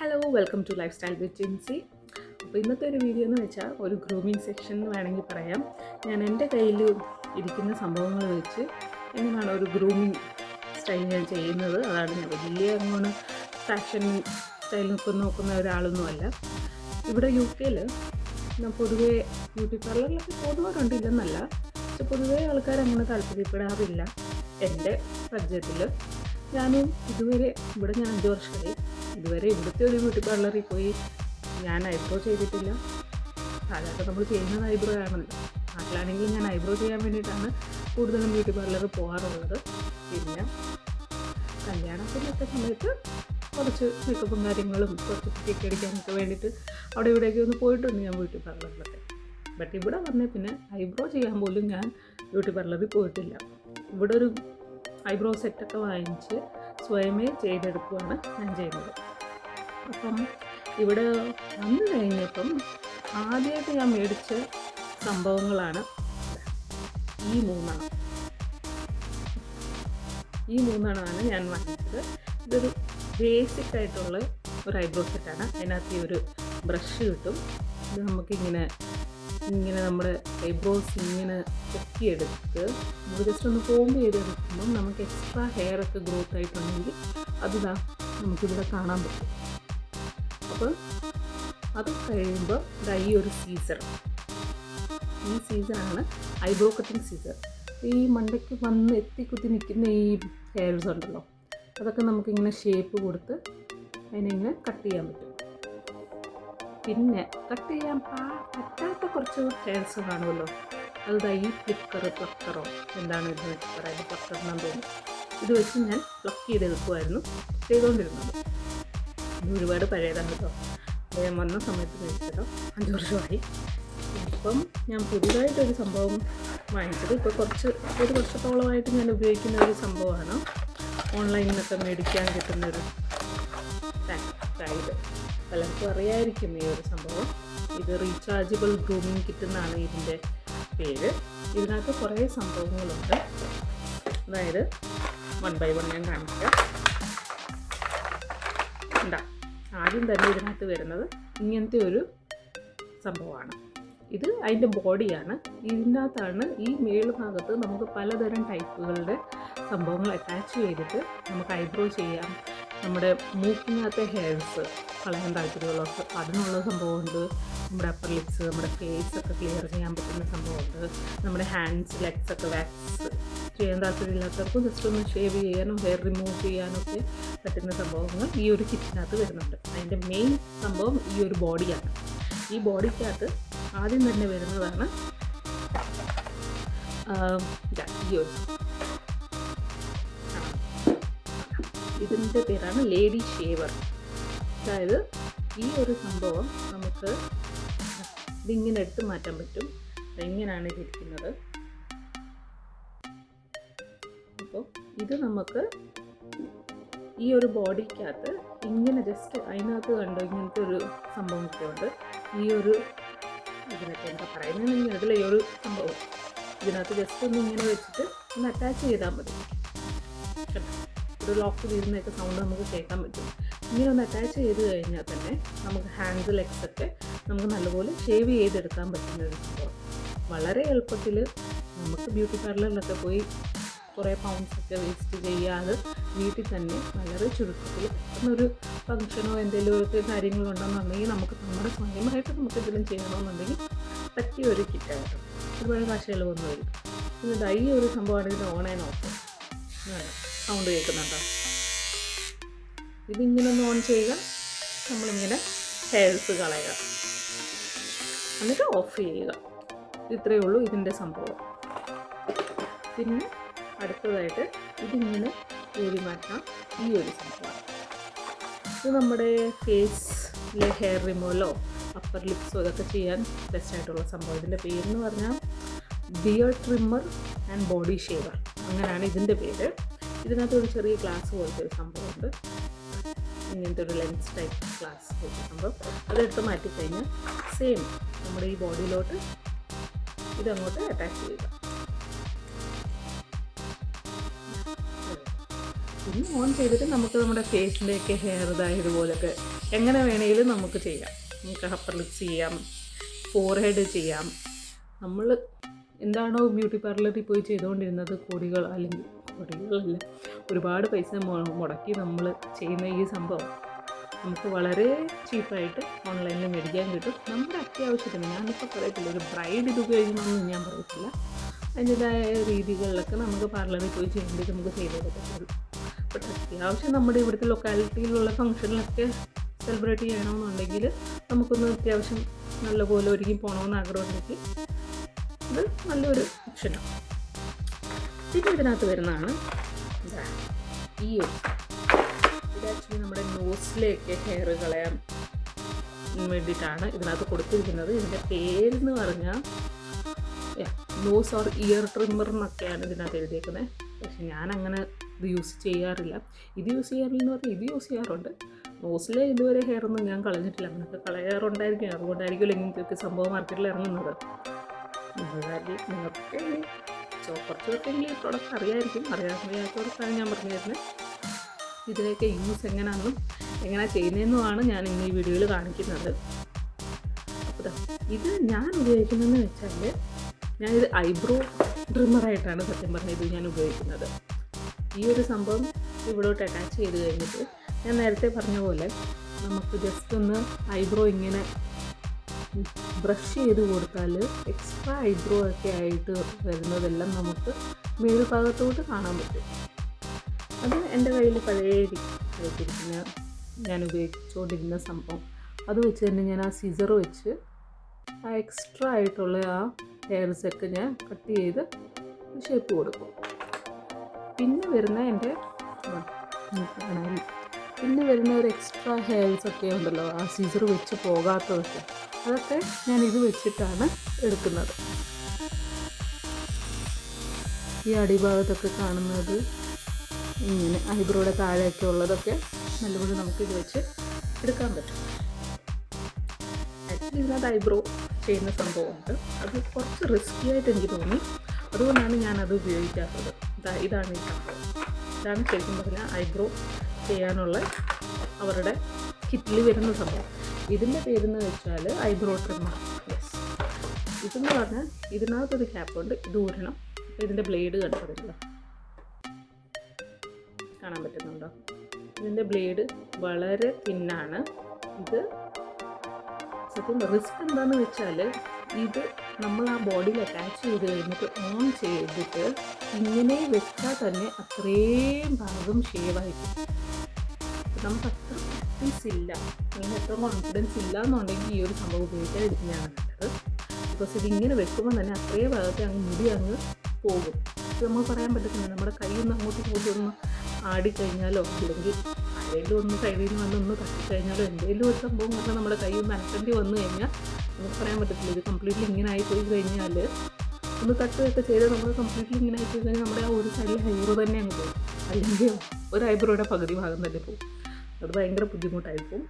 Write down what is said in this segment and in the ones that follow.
Hello welcome to life style with Jincy അപ്പോൾ ഇന്നത്തെ ഒരു വീഡിയോ എന്ന് വെച്ചാൽ ഒരു ഗ്രൂമിങ് സെക്ഷൻ എന്ന് വേണമെങ്കിൽ പറയാം. ഞാൻ എന്റെ കയ്യിൽ ഇരിക്കുന്ന സംഭവങ്ങൾ വെച്ച് എങ്ങനെയാണ് ഒരു ഗ്രൂമിങ് സ്റ്റൈൽ ഞാൻ ചെയ്യുന്നത്? അതാണ് ഞാൻ വലിയ അങ്ങോട്ട് ഫാഷൻ സ്റ്റൈൽ നോക്കുന്ന നോക്കുന്ന ഒരാളൊന്നുമല്ല ഇവിടെ യു കെയിൽ പൊതുവേ ബ്യൂട്ടി പാർലറിലൊക്കെ പോകുന്നവരുണ്ട് ഇല്ലെന്നല്ല പക്ഷെ പൊതുവേ ആൾക്കാർ അങ്ങനെ താല്പര്യപ്പെടാറില്ല എന്റെ പരിചയത്തിൽ ഞാനും ഇതുവരെ ഇവിടെ ഞാൻ അഞ്ച് വർഷമായി ഇതുവരെ ഇവിടുത്തെ ഒരു ബ്യൂട്ടി പാർലറിൽ പോയി ഞാൻ ഐബ്രോ ചെയ്തിട്ടില്ല. സാധാരണ നമ്മൾ ചെയ്യുന്നത് ഐബ്രോ ആണല്ലോ. നാട്ടിലാണെങ്കിൽ ഞാൻ ഐബ്രോ ചെയ്യാൻ വേണ്ടിയിട്ടാണ് കൂടുതലും ബ്യൂട്ടി പാർലറിൽ പോകാറുള്ളത്. പിന്നെ കല്യാണത്തിനൊക്കെ സമയത്ത് കുറച്ച് മേക്കപ്പും കാര്യങ്ങളും കുറച്ച് കുട്ടിയൊക്കെ അടിക്കാനൊക്കെ വേണ്ടിയിട്ട് അവിടെ ഇവിടെയൊക്കെ ഒന്ന് പോയിട്ടുണ്ട് ഞാൻ ബ്യൂട്ടി പാർലറിലൊക്കെ. ബട്ട് ഇവിടെ വന്നേ പിന്നെ ഐബ്രോ ചെയ്യാൻ പോലും ഞാൻ ബ്യൂട്ടി പാർലറിൽ പോയിട്ടില്ല. ഇവിടെ ഒരു ഐബ്രോ സെറ്റൊക്കെ വാങ്ങിച്ച് സ്വയമേ ചെയ്തെടുക്കുകയാണ് ഞാൻ ചെയ്യുന്നത്. അപ്പം ഇവിടെ വന്നു കഴിഞ്ഞപ്പം ആദ്യമായിട്ട് ഞാൻ മേടിച്ച സംഭവങ്ങളാണ് ഈ മൂന്നാണ് ഈ മൂന്നെണ്ണമാണ് ഞാൻ വാങ്ങിച്ചത്. ഇതൊരു ബേസിക് ആയിട്ടുള്ള ഒരു ഐബ്രോ സെറ്റാണ് അതിനകത്ത് ഈ ഒരു ബ്രഷ് കിട്ടും. ഇത് നമുക്കിങ്ങനെ ഇങ്ങനെ നമ്മുടെ ഐബ്രോസ് ഇങ്ങനെ പൊക്കിയെടുത്ത് നമ്മൾ ജസ്റ്റ് ഒന്ന് കോമ്പ് ചെയ്തെടുക്കുമ്പം നമുക്ക് എക്സ്ട്രാ ഹെയർ ഒക്കെ ഗ്രോത്ത് ആയിട്ടുണ്ടെങ്കിൽ അതിതാ നമുക്കിവിടെ കാണാൻ പറ്റും. അപ്പോൾ അത് കഴിയുമ്പോൾ ഈ ഒരു സീസർ ഈ സീസറാണ് ഐബ്രോ കട്ടിങ് സീസർ ഈ മണ്ടയ്ക്ക് വന്ന് എത്തിക്കുത്തി നിൽക്കുന്ന ഈ ഹെയർസ് ഉണ്ടല്ലോ അതൊക്കെ നമുക്കിങ്ങനെ ഷേപ്പ് കൊടുത്ത് അതിനെ കട്ട് ചെയ്യാൻ പറ്റും. പിന്നെ കട്ട് ചെയ്യാൻ പാ പറ്റാത്ത കുറച്ച് ഹെയർസ് കാണുമല്ലോ. അത് ഈ ഫ്ലിക്കർ പ്ലക്കറോ എന്താണ് ഇത് പറയുന്നത്? പ്ലക്കർ എന്നാന്ന് തോന്നുന്നു ഇത് വെച്ച് ഞാൻ പ്ലക്ക് ചെയ്തെടുക്കുമായിരുന്നു ചെയ്തുകൊണ്ടിരുന്നത് ഒരുപാട് പഴയതാണ് കേട്ടോ. അദ്ദേഹം വന്ന സമയത്ത് കഴിച്ചതോ? അഞ്ച് വർഷമായി. ഇപ്പം ഞാൻ പുതിയതായിട്ടൊരു സംഭവം വാങ്ങിച്ചത്. ഇപ്പോൾ കുറച്ച് ഒരു വർഷത്തോളമായിട്ട് ഞാൻ ഉപയോഗിക്കുന്ന ഒരു സംഭവമാണ്. ഓൺലൈനിൽ നിന്നൊക്കെ മേടിക്കാൻ കിട്ടുന്നൊരു ഗൈഡ് പലർക്കും അറിയായിരിക്കും ഈ ഒരു സംഭവം. ഇത് റീചാർജബിൾ ഗ്രൂമിങ് കിറ്റ് എന്നാണ് ഇതിന്റെ പേര്. ഇതിനകത്ത് കുറേ സംഭവങ്ങളുണ്ട്. അതായത് വൺ ബൈ വൺ ഞാൻ കാണിക്കാം. ഉണ്ടാ ആദ്യം തന്നെ ഇതിനകത്ത് വരുന്നത് ഇങ്ങനത്തെ ഒരു സംഭവമാണ്. ഇത് അതിന്റെ ബോഡിയാണ് ഇതിന്റെ അകത്താണ് ഈ മേൾ ഭാഗത്ത് നമുക്ക് പലതരം ടൈപ്പുകളുടെ സംഭവങ്ങൾ അറ്റാച്ച് ചെയ്തിട്ട് നമുക്ക് ഐബ്രോ ചെയ്യാം. നമ്മുടെ മൂക്കിനകത്തെ ഹെയർസ് കളയാൻ താല്പര്യമുള്ളവർക്ക് അതിനുള്ള സംഭവമുണ്ട്. നമ്മുടെ അപ്പർ ലിപ്സ് നമ്മുടെ ഫേസ് ഒക്കെ ക്ലിയർ ചെയ്യാൻ പറ്റുന്ന സംഭവമുണ്ട്. നമ്മുടെ ഹാൻഡ്സ് ലെഗ്സ് ഒക്കെ വാക്സ് ചെയ്യാൻ താല്പര്യമില്ലാത്തവർക്കും ജസ്റ്റ് ഒന്ന് ഷേവ് ചെയ്യാനും ഹെയർ റിമൂവ് ചെയ്യാനൊക്കെ പറ്റുന്ന സംഭവങ്ങൾ ഈ ഒരു കിറ്റിനകത്ത് വരുന്നുണ്ട്. അതിന്റെ മെയിൻ സംഭവം ഈ ഒരു ബോഡിയാണ് ഈ ബോഡിക്കകത്ത് ആദ്യം തന്നെ വരുന്നതാണ് ഈ ഒരു ഇതിന്റെ പേരാണ് ലേഡി ഷേവർ. അതായത് ഈ ഒരു സംഭവം നമുക്ക് ഇതിങ്ങനെ എടുത്ത് മാറ്റാൻ പറ്റും. എങ്ങനെയാണ് ഇതിരിക്കുന്നത് അപ്പോൾ ഇത് നമുക്ക് ഈ ഒരു ബോഡിക്കകത്ത് ഇങ്ങനെ ജസ്റ്റ് അതിനകത്ത് കണ്ടു ഇങ്ങനത്തെ ഒരു സംഭവം ഉണ്ട്. ഈ ഒരു ഇതിനൊക്കെ എന്താ പറയുന്നത് ഇതിലെ ഈ ഒരു സംഭവം ഇതിനകത്ത് ജസ്റ്റ് ഒന്ന് ഇങ്ങനെ വെച്ചിട്ട് ഒന്ന് അറ്റാച്ച് ചെയ്താൽ മതി? ഒരു ലോക്ക് വീഴുന്നൊക്കെ സൗണ്ട് നമുക്ക് കേൾക്കാൻ പറ്റും. ഇങ്ങനെ ഒന്ന് അറ്റാച്ച് ചെയ്ത് കഴിഞ്ഞാൽ തന്നെ നമുക്ക് ഹാൻഡിൽ ലെഗ്സൊക്കെ നമുക്ക് നല്ലപോലെ ഷേവ് ചെയ്തെടുക്കാൻ പറ്റുന്ന ഒരു സംഭവം. വളരെ എളുപ്പത്തിൽ നമുക്ക് ബ്യൂട്ടി പാർലറിലൊക്കെ പോയി കുറേ പൗണ്ട്സ് ഒക്കെ വേസ്റ്റ് ചെയ്യാതെ വീട്ടിൽ തന്നെ വളരെ ചുരുക്കത്തിൽ പെട്ടെന്നൊരു ഫങ്ഷനോ എന്തെങ്കിലുമൊക്കെ കാര്യങ്ങളുണ്ടെന്നുണ്ടെങ്കിൽ നമുക്ക് നമ്മുടെ സ്വന്തമായിട്ട് നമുക്ക് എന്തെങ്കിലും ചെയ്യണമെന്നുണ്ടെങ്കിൽ പറ്റിയ ഒരു കിറ്റായിട്ട് ഒരുപാട് കാശ് വരും പിന്നെ ഡൈ ഒരു സംഭവമാണ് ഇതിന് ഓൺലൈൻ ആൻഡ് ഓഫ് സൗണ്ട് കേൾക്കുന്നുണ്ടോ? ഇതിങ്ങനെ ഒന്ന് ഓൺ ചെയ്യുക. നമ്മളിങ്ങനെ ഹെയർസ് കളയുക. എന്നിട്ട് ഓഫ് ചെയ്യുക. ഇത്രയേ ഉള്ളൂ ഇതിന്റെ സംഭവം. പിന്നെ അടുത്തതായിട്ട് ഇതിങ്ങനെ ഊരി മാറ്റാം ഈ ഒരു സംഭവം. ഇത് നമ്മുടെ ഫേസിലെ ഹെയർ റിമൂവലോ അപ്പർ ലിപ്സോ ഇതൊക്കെ ചെയ്യാൻ ബെസ്റ്റ് ആയിട്ടുള്ള സംഭവം. ഇതിന്റെ പേരെന്ന് പറഞ്ഞാൽ beard trimmer and body shaver അങ്ങനെയാണ് ഇതിന്റെ പേര്. ഇതിനകത്ത് ഒരു ചെറിയ ഗ്ലാസ് പോലത്തെ ഒരു സംഭവമുണ്ട്. ഇങ്ങനത്തെ ഒരു ലെൻസ് ടൈപ്പ് ഗ്ലാസ് പോലത്തെ സംഭവം. അതെടുത്ത് മാറ്റിക്കഴിഞ്ഞാൽ സെയിം നമ്മുടെ ഈ ബോഡിയിലോട്ട് ഇതങ്ങോട്ട് അറ്റാച്ച് ചെയ്യുക. പിന്നെ ഓൺ ചെയ്തിട്ട് നമുക്ക് നമ്മുടെ ഫേസിന്റെയൊക്കെ ഹെയർ ഇതായതുപോലൊക്കെ എങ്ങനെ വേണമെങ്കിലും നമുക്ക് ചെയ്യാം. നമുക്ക് അപ്പർ ലിപ്സ് ചെയ്യാം ഫോർഹെഡ് ചെയ്യാം. നമ്മൾ എന്താണോ ബ്യൂട്ടി പാർലറിൽ പോയി ചെയ്തുകൊണ്ടിരുന്നത് കോടികൾ അല്ലെങ്കിൽ കോടികളല്ല ഒരുപാട് പൈസ മുടക്കി നമ്മൾ ചെയ്യുന്ന ഈ സംഭവം നമുക്ക് വളരെ ചീപ്പായിട്ട് ഓൺലൈനിൽ മേടിക്കാൻ കിട്ടും. നമ്മുടെ അത്യാവശ്യത്തിന് ഞാനിപ്പോൾ പറയത്തില്ല ഒരു ബ്രൈഡ് ഇത് ഉപയോഗിക്കണമെന്ന് ഞാൻ പറയത്തില്ല. അതിന്റെതായ രീതികളിലൊക്കെ നമുക്ക് പാർലറിൽ പോയി ചെയ്യേണ്ടി നമുക്ക് ചെയ്തേ പറ്റുള്ളൂ ബട്ട് അത്യാവശ്യം നമ്മുടെ ഇവിടുത്തെ ലൊക്കാലിറ്റിയിലുള്ള ഫംഗ്ഷനിലൊക്കെ സെലിബ്രേറ്റ് ചെയ്യണമെന്നുണ്ടെങ്കിൽ നമുക്കൊന്ന് അത്യാവശ്യം നല്ലപോലെ ഒരുങ്ങി പോകണമെന്ന് ആഗ്രഹമുണ്ടെങ്കിൽ ഇത് നല്ലൊരു ഓപ്ഷനാണ് പിന്നെ ഇതിനകത്ത് വരുന്നതാണ്. ഇതാ. ഈ ഇത് ആക്ച്വലി നമ്മുടെ നോസിലേക്ക് ഹെയർ കളയാൻ വേണ്ടിയിട്ടാണ് ഇതിനകത്ത് കൊടുത്തിരിക്കുന്നത്. ഇതിന്റെ പേരെന്ന് പറഞ്ഞാൽ നോസ് ഓർ ഇയർ ട്രിമ്മർ എന്നൊക്കെയാണ് ഇതിനകത്ത് എഴുതിയേക്കുന്നത് പക്ഷെ ഞാൻ അങ്ങനെ ഇത് യൂസ് ചെയ്യാറില്ല. ഇത് യൂസ് ചെയ്യാറില്ലെന്ന് പറഞ്ഞാൽ ഇത് യൂസ് ചെയ്യാറുണ്ട്. നോസിലെ ഇതുവരെ ഹെയർ ഒന്നും ഞാൻ കളഞ്ഞിട്ടില്ല. അങ്ങനെയൊക്കെ കളയാറുണ്ടായിരിക്കും. അതുകൊണ്ടായിരിക്കും ഇങ്ങനത്തെ സംഭവം മാർക്കറ്റിൽ ഇറങ്ങുന്നത്. നിങ്ങൾക്ക് ചോ കുറച്ച് പേർക്കെങ്കിലും ഈ പ്രോഡക്റ്റ് അറിയായിരിക്കും അറിയാത്തവർക്കാണ് ഞാൻ പറഞ്ഞു തരുന്നത്. ഇതിലേക്ക് യൂസ് എങ്ങനെയാണെന്നും എങ്ങനെ ചെയ്യുന്നതെന്നുമാണ് ഞാൻ ഇന്ന് ഈ വീഡിയോയിൽ കാണിക്കുന്നത്. അപ്പോൾ ഇത് ഞാൻ ഉപയോഗിക്കുന്നതെന്ന് വെച്ചാൽ ഞാനിത് ഐബ്രോ ട്രിമ്മറായിട്ടാണ് സത്യം പറഞ്ഞ ഇത് ഞാൻ ഉപയോഗിക്കുന്നത്. ഈ ഒരു സംഭവം ഇവിടോട്ട് അറ്റാച്ച് ചെയ്ത് കഴിഞ്ഞിട്ട് ഞാൻ നേരത്തെ പറഞ്ഞ പോലെ നമുക്ക് ജസ്റ്റ് ഒന്ന് ഐബ്രോ ഇങ്ങനെ ബ്രഷ് ചെയ്ത് കൊടുത്താൽ എക്സ്ട്രാ ഐബ്രോ ഒക്കെ ആയിട്ട് വരുന്നതെല്ലാം നമുക്ക് മേൽഭാഗത്തോട്ട് കാണാൻ പറ്റും. അത് എന്റെ കയ്യിൽ പഴയ വെച്ചിരിക്കുന്ന ഞാൻ ഉപയോഗിച്ചുകൊണ്ടിരുന്ന സംഭവം. അത് വെച്ച് തന്നെ ഞാൻ ആ സിസർ വെച്ച് ആ എക്സ്ട്രാ ആയിട്ടുള്ള ആ ഹെയർസ് ഒക്കെ ഞാൻ കട്ട് ചെയ്ത് ഷേപ്പ് കൊടുക്കും. പിന്നെ വരുന്ന എന്റെ പിന്നെ വരുന്ന ഒരു എക്സ്ട്രാ ഹെയർസ് ഒക്കെ ഉണ്ടല്ലോ ആ സീസർ വെച്ച് പോകാത്തതൊക്കെ. അതൊക്കെ ഞാൻ ഇത് വെച്ചിട്ടാണ് എടുക്കുന്നത്. ഈ അടിഭാഗത്തൊക്കെ കാണുന്നത് ഇങ്ങനെ ഐബ്രോയുടെ താഴെയൊക്കെ ഉള്ളതൊക്കെ നല്ലപോലെ നമുക്ക് ഇത് വെച്ച് എടുക്കാൻ പറ്റും. ആക്ച്വലി ഇതിനകത്ത് ഐബ്രോ ചെയ്യുന്ന സംഭവമുണ്ട്. അത് കുറച്ച് റിസ്കി ആയിട്ട് എനിക്ക് തോന്നി. അതുകൊണ്ടാണ് ഞാനത് ഉപയോഗിക്കാത്തത്. ഇതാ ഇതാണ് ഈ സംഭവം. ഇതാണ് ശരിക്കും പറഞ്ഞാൽ ഐബ്രോ ചെയ്യാനുള്ള അവരുടെ കിറ്റിൽ വരുന്ന സംഭവം ഇതിന്റെ പേരെന്ന് വെച്ചാൽ ഐബ്രോ ട്രിമ്മർ യെസ് ഇതെന്ന് പറഞ്ഞാൽ ഇതിനകത്തൊരു ക്യാപ്പുണ്ട് ഇത് ഊരണം. ഇതിന്റെ ബ്ലേഡ് കണ്ടതില്ല കാണാൻ പറ്റുന്നുണ്ടോ? ഇതിന്റെ ബ്ലേഡ് വളരെ പിന്നാണ് ഇത് സത്യം റിസ്ക് എന്താണെന്ന് വെച്ചാൽ ഇത് നമ്മൾ ആ ബോഡിയിൽ അറ്റാച്ച് ചെയ്ത് കഴിഞ്ഞിട്ട് ഓൺ ചെയ്തിട്ട് ഇങ്ങനെ വെച്ചാൽ തന്നെ അത്രയും ഭാഗം ഷേവായിരിക്കും നമുക്ക് അത്ര കോൺഫിഡൻസ് ഇല്ല. അല്ലെങ്കിൽ അത്ര കോൺഫിഡൻസ് ഇല്ല എന്നുണ്ടെങ്കിൽ ഈ ഒരു സംഭവം ഉപയോഗിക്കാതിരിക്കുന്നതാണ് നല്ലത് ബിക്കോസ് ഇതിങ്ങനെ വെക്കുമ്പോൾ തന്നെ അത്രയും ഭാഗത്തെ അങ്ങ് മുടി അങ്ങ് പോകും. ഇത് പറയാൻ പറ്റത്തില്ല. നമ്മുടെ കൈ ഒന്ന് പോയി ഒന്ന് ആടിക്കഴിഞ്ഞാലോ അല്ലെങ്കിൽ ആരെങ്കിലും ഒന്ന് സൈഡിൽ നിന്ന് വന്ന് ഒന്ന് തട്ടിക്കഴിഞ്ഞാലോ എന്തെങ്കിലും ഒരു സംഭവം കൊണ്ട് നമ്മുടെ കൈ ഒന്ന് അനക്കേണ്ടി വന്നു കഴിഞ്ഞാൽ നമുക്ക് പറയാൻ പറ്റത്തില്ല. ഇത് കംപ്ലീറ്റ്ലി ഇങ്ങനെ ആയിപ്പോയി പോയി കഴിഞ്ഞാൽ ഒന്ന് തട്ടുകയൊക്കെ ചെയ്ത് നമ്മൾ കംപ്ലീറ്റ്ലി ഇങ്ങനെ ആയിപ്പോയി കഴിഞ്ഞാൽ നമ്മുടെ ആ ഒരു സൈഡിൽ ഹൈബ്രോ തന്നെ അങ്ങ് പോകും. അല്ലെങ്കിൽ ഒരു ഐബ്രോയുടെ പകുതി ഭാഗം തന്നെ പോകും. അത് ഭയങ്കര ബുദ്ധിമുട്ടായിരിക്കും.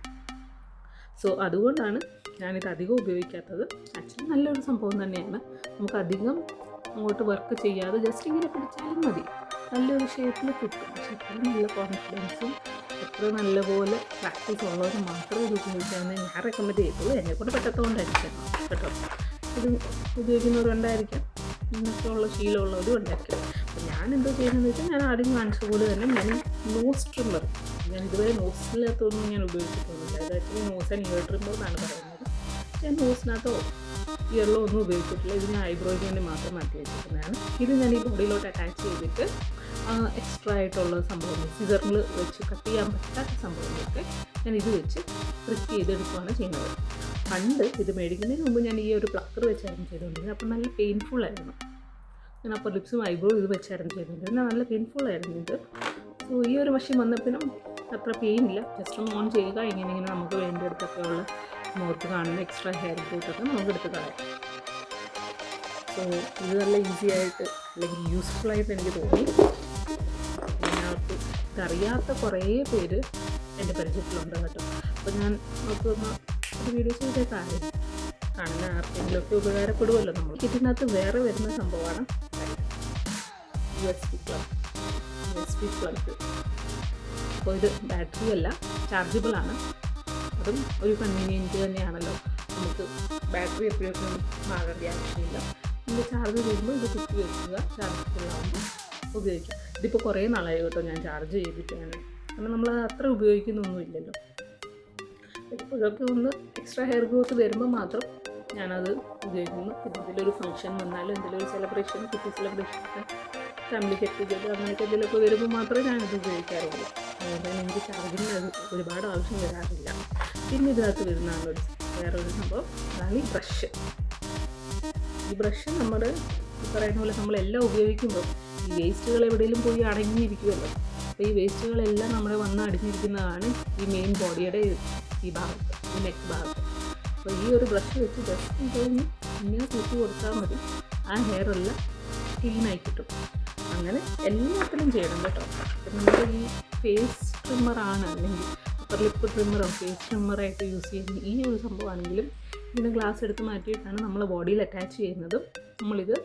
സോ അതുകൊണ്ടാണ് ഞാനിത് അധികം ഉപയോഗിക്കാത്തത്. ആക്ച്വലി നല്ലൊരു സംഭവം തന്നെയാണ്. നമുക്ക് അധികം അങ്ങോട്ട് വർക്ക് ചെയ്യാതെ ജസ്റ്റ് ഇങ്ങനെ പിടിച്ചാലും മതി. നല്ലൊരു ഷേപ്പിൽ കിട്ടും. പക്ഷെ എത്ര നല്ല കോൺഫിഡൻസും എത്ര നല്ലപോലെ പ്രാക്ടീസ് ഉള്ളവർ മാത്രമേ ഇത് ഉപയോഗിക്കാമെന്ന് ഞാൻ റെക്കമെൻഡ് ചെയ്തുള്ളൂ എന്നെക്കൊണ്ട് പറ്റാത്തതുകൊണ്ടായിരിക്കാം കേട്ടോ. ഇത് ഉപയോഗിക്കുന്നവരുണ്ടായിരിക്കാം ഇങ്ങനെയൊക്കെയുള്ള ശീലമുള്ളവരും ഉണ്ടായിരിക്കും. ഞാൻ എന്താ ചെയ്യുന്നതെന്ന് വെച്ചാൽ ഞാൻ ആദ്യം കാണിച്ച പോലെ തന്നെ ഞാൻ നോസ് ട്രിമ്മർ ഞാൻ ഇതുവരെ നോസിനകത്തൊന്നും ഞാൻ ഉപയോഗിച്ചിട്ടൊന്നുമില്ല. അത് actually nose and ear trimmer എന്നാണ് പറയുന്നത്. ഞാൻ നോസിനകത്തോ ഇയറിലോ ഒന്നും ഉപയോഗിച്ചിട്ടില്ല. ഇത് ഞാൻ ഐബ്രോയ്ക്ക് വേണ്ടി മാത്രം മാറ്റി വെച്ചിരിക്കുന്നതാണ്. ഇത് ഞാൻ ഈ ബോഡിയിലോട്ട് അറ്റാച്ച് ചെയ്തിട്ട് എക്സ്ട്രാ ആയിട്ടുള്ള സംഭവം സിസറിൽ വെച്ച് കട്ട് ചെയ്യാൻ പറ്റാത്ത സംഭവങ്ങളൊക്കെ ഞാൻ ഇത് വെച്ച് ക്രിക്ക് ചെയ്തെടുക്കുകയാണ് ചെയ്യുന്നത്. പണ്ട് ഇത് മേടിക്കുന്നതിന് മുമ്പ് ഞാൻ ഈ ഒരു പ്ലക്കർ വെച്ചായിരുന്നു ചെയ്തുകൊണ്ടിരുന്നത്. അപ്പം നല്ല പെയിൻഫുൾ ആയിരുന്നു. ഞാൻ അപ്പോൾ ലിപ്സും ഐബ്രോ ഇത് വെച്ചായിരുന്നു ചെയ്തുകൊണ്ടിരുന്നത്. നല്ല പെയിൻഫുൾ ആയിരുന്നു ഇത്. സോ ഈ ഒരു മഷീൻ വന്നപ്പിനും അത്ര പെയിൻ ഇല്ല. ജസ്റ്റ് ഓൺ ചെയ്യുക. ഇങ്ങനെ ഇങ്ങനെ നമുക്ക് വേണ്ടിയെടുത്തൊക്കെയുള്ള മുഖത്ത് കാണുന്ന എക്സ്ട്രാ ഹെയർ ഗ്രോത്തൊക്കെ നമുക്ക് എടുത്ത് കളയാം. സോ ഇത് നല്ല ഈസി ആയിട്ട് അല്ലെങ്കിൽ യൂസ്ഫുൾ ആയിട്ട് എനിക്ക് തോന്നി. ഇതിനകത്ത് ഇതറിയാത്ത കുറേ പേര് എന്റെ പരിചയത്തിലുണ്ട് കേട്ടോ. അപ്പോൾ ഞാൻ നോക്കുന്ന ഒരു വീഡിയോ ചെയ്തേക്കാണ് കാണുന്ന ആർക്കെങ്കിലുമൊക്കെ ഉപകാരപ്പെടുമല്ലോ നമ്മൾ ഇതിനകത്ത് വേറെ വരുന്ന സംഭവമാണ്. U S B plug U S B plug അപ്പോൾ ഇത് ബാറ്ററി അല്ല ചാർജബിൾ ആണ്. അതും ഒരു കൺവീനിയന്റ് തന്നെയാണല്ലോ. നമുക്ക് ബാറ്ററി എപ്പോഴും മാറേണ്ട ആവശ്യമില്ല. നമ്മൾ ചാർജ് ചെയ്യുമ്പോൾ ഇത് കുത്തി വെക്കുക ചാർജ് ഫുള്ളാകുമ്പോൾ ഉപയോഗിക്കുക. ഇതിപ്പോൾ കുറേ നാളായി കേട്ടോ ഞാൻ ചാർജ് ചെയ്തിട്ടാണ്. കാരണം നമ്മൾ അത്ര ഉപയോഗിക്കുന്നൊന്നുമില്ലല്ലോ ഇപ്പോഴൊക്കെ ഒന്ന് എക്സ്ട്രാ ഹെയർ ഗ്രോത്ത് വരുമ്പോൾ മാത്രം ഞാനത് ഉപയോഗിക്കുന്നു. എന്തെങ്കിലും ഒരു ഫംഗ്ഷൻ വന്നാലും എന്തെങ്കിലും ഒരു സെലിബ്രേഷൻ കുട്ടി സെലിബ്രേഷൻ ഫാമിലി ഗെറ്റ് ടുഗെദർ അങ്ങനെയൊക്കെ എന്തെങ്കിലുമൊക്കെ വരുമ്പോൾ മാത്രമേ ഞാനത് ഉപയോഗിക്കാറുള്ളൂ. അതുകൊണ്ട് തന്നെ എനിക്ക് ചാർജിന് ഒരുപാട് ആവശ്യം വരാറില്ല. പിന്നെ ഇതിനകത്ത് വരുന്നതാണ് ഒരു വേറൊരു സംഭവം അതാണ് ഈ ബ്രഷ്. ഈ ബ്രഷ് നമ്മൾ പറയുന്ന പോലെ നമ്മളെല്ലാം ഉപയോഗിക്കുമ്പോൾ ഈ വേസ്റ്റുകൾ എവിടെയെങ്കിലും പോയി അടങ്ങിയിരിക്കുമല്ലോ. അപ്പോൾ ഈ വേസ്റ്റുകളെല്ലാം നമ്മൾ വന്ന് അടിഞ്ഞിരിക്കുന്നതാണ് ഈ മെയിൻ ബോഡിയുടെ ഈ ഭാഗത്ത് ഈ നെക്ക് ഭാഗത്ത് അപ്പോൾ ഈ ഒരു ബ്രഷ് വെച്ച് ജസ്റ്റ് ഇതൊന്ന് ഇങ്ങനെ തൂക്കി കൊടുത്താൽ മതി. ആ ഹെയർ എല്ലാം ക്ലീനായി കിട്ടും. അങ്ങനെ എല്ലാത്തിലും ചെയ്യണം കേട്ടോ. നമ്മുടെ ഈ ഫേസ് ട്രിമ്മറാണ് അല്ലെങ്കിൽ അപ്പർ ലിപ്പ് ട്രിമ്മറോ ഫേസ് ട്രിമ്മറായിട്ട് യൂസ് ചെയ്യുന്ന ഈ ഒരു സംഭവമാണെങ്കിലും ഇതിന് ഗ്ലാസ് എടുത്ത് മാറ്റിയിട്ടാണ് നമ്മൾ ബോഡിയിൽ അറ്റാച്ച് ചെയ്യുന്നതും. നമ്മളിത്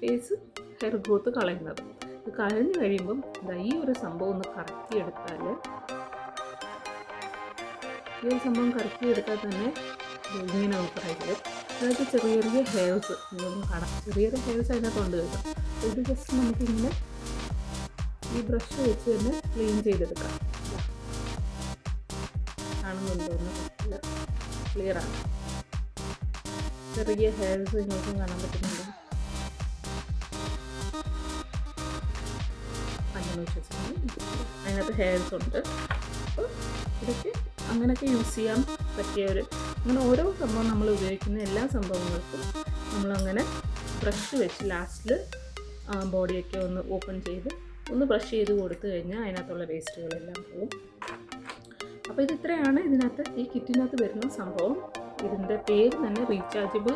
ഫേസ് ഹെയർ ഗ്രോത്ത് കളയുന്നത്. ഇത് കളഞ്ഞു കഴിയുമ്പം ഈ ഒരു സംഭവം ഒന്ന് കറക്റ്റ് എടുത്താൽ ഈ ഒരു സംഭവം കറക്റ്റ് എടുത്താൽ തന്നെ ഇങ്ങനെ നമുക്ക് വരും അതായത് ചെറിയ ചെറിയ ഹെയർസ് ചെറിയ ചെറിയ ഹെയർസ് അതിനകത്തുണ്ട് കേട്ടോ. ഇത് ജസ്റ്റ് നമുക്കിങ്ങനെ ഈ ബ്രഷ് വെച്ച് തന്നെ ക്ലീൻ ചെയ്തെടുക്കാം. ദാ. കാണുന്നുണ്ടോന്ന് ക്ലിയർ ആണ്. ചെറിയ ഹെയർസ് നിങ്ങൾക്കും കാണാൻ പറ്റുന്നുണ്ട്. അതിനകത്ത് ഹെയർസ് ഉണ്ട്. അപ്പോൾ ഇതൊക്കെ അങ്ങനെയൊക്കെ യൂസ് ചെയ്യാൻ പറ്റിയ ഒരു അങ്ങനെ ഓരോ സംഭവം നമ്മൾ ഉപയോഗിക്കുന്ന എല്ലാ സംഭവങ്ങൾക്കും നമ്മളങ്ങനെ ബ്രഷ് വെച്ച് ലാസ്റ്റിൽ ബോഡിയൊക്കെ ഒന്ന് ഓപ്പൺ ചെയ്ത് ഒന്ന് ബ്രഷ് ചെയ്ത് കൊടുത്തു കഴിഞ്ഞാൽ അതിനകത്തുള്ള വേസ്റ്റുകളെല്ലാം പോകും. അപ്പോൾ ഇത് ഇത്രയാണ് ഇതിനകത്ത് ഈ കിറ്റിനകത്ത് വരുന്ന സംഭവം. ഇതിന്റെ പേര് തന്നെ റീചാർജബിൾ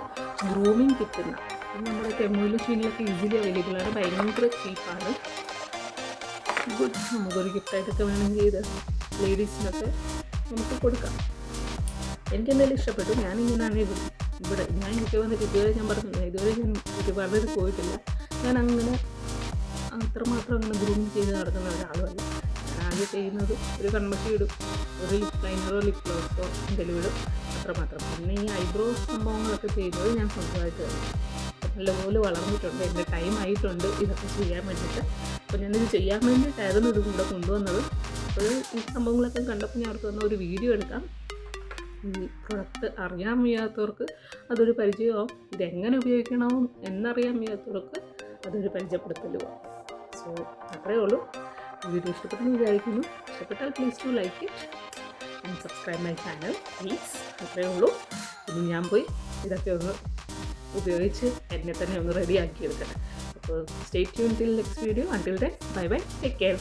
ഗ്രൂമിങ് കിറ്റ് എന്നാണ് ഇത് നമ്മുടെ തെമ്മുയിലും ഷീനിലൊക്കെ ഈസിലി അവൈലബിൾ ആണ്. ഭയങ്കര ചീപ്പാണ് ഗുഡ് നമുക്കൊരു ഗിഫ്റ്റായിട്ടൊക്കെ വേണമെങ്കിൽ ഇത് ലേഡീസിനൊക്കെ നമുക്ക് കൊടുക്കാം. എനിക്ക് എന്തായാലും ഇഷ്ടപ്പെട്ടു. ഞാനിങ്ങനെയാണ് ഇവിടെ ഇവിടെ ഞാൻ എനിക്ക് വന്നിട്ട് ഇതുവരെ ഞാൻ പറഞ്ഞില്ല. ഇതുവരെ ഞാൻ ഒരുപാട് പോയിട്ടില്ല ഞാൻ അങ്ങനെ അത്രമാത്രം അങ്ങനെ ഗ്രൂം ചെയ്ത് നടക്കുന്ന ഒരാളുമല്ല. ആകെ ചെയ്യുന്നത് ഒരു കൺമഷി ഇടും. ഒരു ലിപ് ലൈനറോ ലിപ് ഗ്ലോസോ എന്തെങ്കിലും ഇടും. അത്രമാത്രം. പിന്നെ ഈ ഐബ്രോ സംഭവങ്ങളൊക്കെ ചെയ്യുന്നത് ഞാൻ സ്വന്തമായിട്ട് തന്നെ. നല്ലപോലെ വളർന്നിട്ടുണ്ട്. എന്റെ ടൈം ആയിട്ടുണ്ട് ഇതൊക്കെ ചെയ്യാൻ വേണ്ടിയിട്ട്. അപ്പോൾ ഞാനിത് ചെയ്യാൻ വേണ്ടിയിട്ടായിരുന്നു ഇത് കൂടെ കൊണ്ടുവന്നത്. അപ്പോൾ ഈ സംഭവങ്ങളൊക്കെ കണ്ടപ്പോൾ ഞാൻ അവർക്ക് ഒരു വീഡിയോ എടുക്കാം. ഈ പ്രൊഡക്റ്റ് അറിയാൻ വയ്യാത്തവർക്ക് അതൊരു പരിചയമാവും. ഇതെങ്ങനെ ഉപയോഗിക്കണം എന്നറിയാൻ വയ്യാത്തവർക്ക് അതൊരു പരിചയപ്പെടുത്തലുമാണ് സോ അത്രയേ ഉള്ളൂ. വീഡിയോ ഇഷ്ടപ്പെട്ടെന്ന് വിചാരിക്കുന്നു. ഇഷ്ടപ്പെട്ടാൽ please to like it and subscribe my channel please അത്രയേ ഉള്ളൂ. ഇനി ഞാൻ പോയി ഇതൊക്കെ ഒന്ന് ഉപയോഗിച്ച് എന്നെ തന്നെ ഒന്ന് റെഡിയാക്കി എടുക്കട്ടെ. അപ്പോൾ stay tune till next video until then bye bye take care